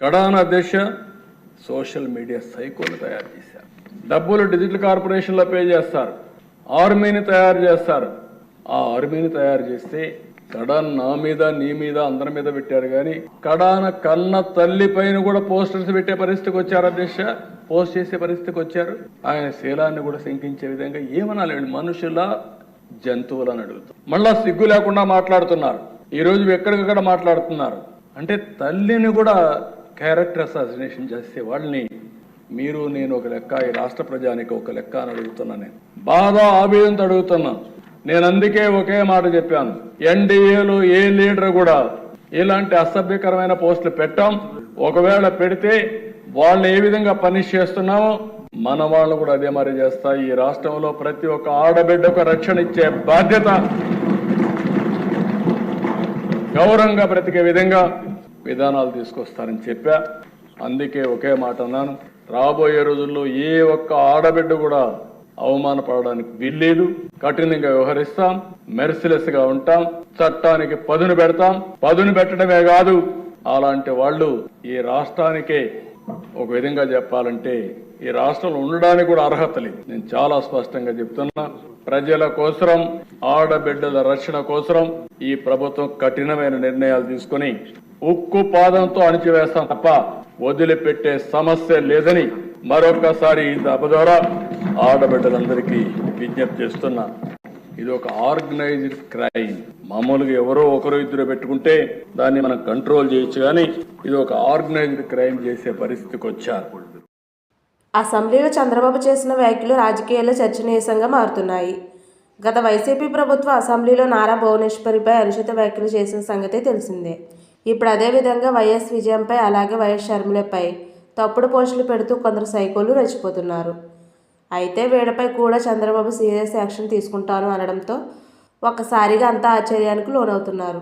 కడాన దశ social media సైకోలు తయారు చేశారు. డబ్బులు డిజిటల్ కార్పొరేషన్లో పే చేస్తారు. ఆర్మీని తయారు చేస్తారు. ఆ ఆర్మీని తయారు చేస్తే కడాన్ నా మీద నీ మీద అందరి మీద పెట్టారు కానీ కడాన కన్న తల్లి పైన కూడా పోస్టర్స్ పెట్టే పరిస్థితికి వచ్చారు అధ్యక్ష. పోస్ట్ చేసే పరిస్థితికి వచ్చారు. ఆయన శీలాన్ని కూడా శంకించే విధంగా ఏమనాలి మనుషుల జంతువులని అడుగుతాం. మళ్ళా సిగ్గు లేకుండా మాట్లాడుతున్నారు. ఈ రోజు ఎక్కడికక్కడ మాట్లాడుతున్నారు. అంటే తల్లిని కూడా క్యారెక్టర్ అసాసినేషన్ చేసే వాళ్ళని మీరు నేను ఒక లెక్క ఈ రాష్ట్ర ప్రజానికి ఒక లెక్క అని అడుగుతున్నా నేను. బాధ ఆవేదనతో అడుగుతున్నా నేను అందుకే ఒకే మాట చెప్పాను. ఎన్డీఏలో ఏ లీడర్ కూడా ఇలాంటి అసభ్యకరమైన పోస్టులు పెట్టాం. ఒకవేళ పెడితే వాళ్ళని ఏ విధంగా పనిష్ చేస్తున్నామో మన వాళ్ళు కూడా అదే మరి చేస్తా ఈ రాష్ట్రంలో ప్రతి ఒక్క ఆడబిడ్డకు రక్షణ ఇచ్చే బాధ్యత గౌరవంగా బ్రతికే విధంగా విధానాలు తీసుకొస్తారని చెప్పా. అందుకే ఒకే మాట అన్నాను. రాబోయే రోజుల్లో ఏ ఒక్క ఆడబిడ్డ కూడా అవమానపడడానికి వీల్లేదు. కఠినంగా వ్యవహరిస్తాం. మెర్సిలెస్గా ఉంటాం. చట్టానికి పదును పెడతాం. పదును పెట్టడమే కాదు. అలాంటి వాళ్ళు ఈ రాష్ట్రానికే ఒక విధంగా చెప్పాలంటే ఈ రాష్ట్రంలో ఉండడానికి కూడా అర్హత లేదు. నేను చాలా స్పష్టంగా చెప్తున్నా. ప్రజల కోసరం ఆడబిడ్డల రక్షణ కోసరం ఈ ప్రభుత్వం కఠినమైన నిర్ణయాలు తీసుకుని ఉక్కు పాదంతో అణిచివేస్తాం తప్ప వదిలిపెట్టే సమస్య లేదని మరొకసారి ఈ సభ ద్వారా ఆడబిడ్డలందరికీ విజ్ఞప్తి చేస్తున్నా. ఇది ఒక ఆర్గనైజ్డ్ క్రైమ్. మామూలుగా ఎవరో ఒకరు ఇద్దరు పెట్టుకుంటే దాన్ని మనం కంట్రోల్ చేయొచ్చు కానీ ఇది ఒక ఆర్గనైజ్డ్ క్రైమ్ చేసే పరిస్థితికి వచ్చారు. అసెంబ్లీలో చంద్రబాబు చేసిన వ్యాఖ్యలు రాజకీయాల్లో చర్చనీయాంశంగా మారుతున్నాయి. గత వైసీపీ ప్రభుత్వ అసెంబ్లీలో నారా భువనేశ్వరిపై అనుచిత వ్యాఖ్యలు చేసిన సంగతి తెలిసిందే. ఇప్పుడు అదేవిధంగా వైఎస్ విజయంపై అలాగే వైఎస్ షర్మిలపై తప్పుడు పోస్టులు పెడుతూ కొందరు సైకోలు రెచ్చిపోతున్నారు. అయితే వీడిపై కూడా చంద్రబాబు సీరియస్ యాక్షన్ తీసుకుంటాను అనడంతో ఒక్కసారిగా అంతా ఆశ్చర్యానికి లోనవుతున్నారు.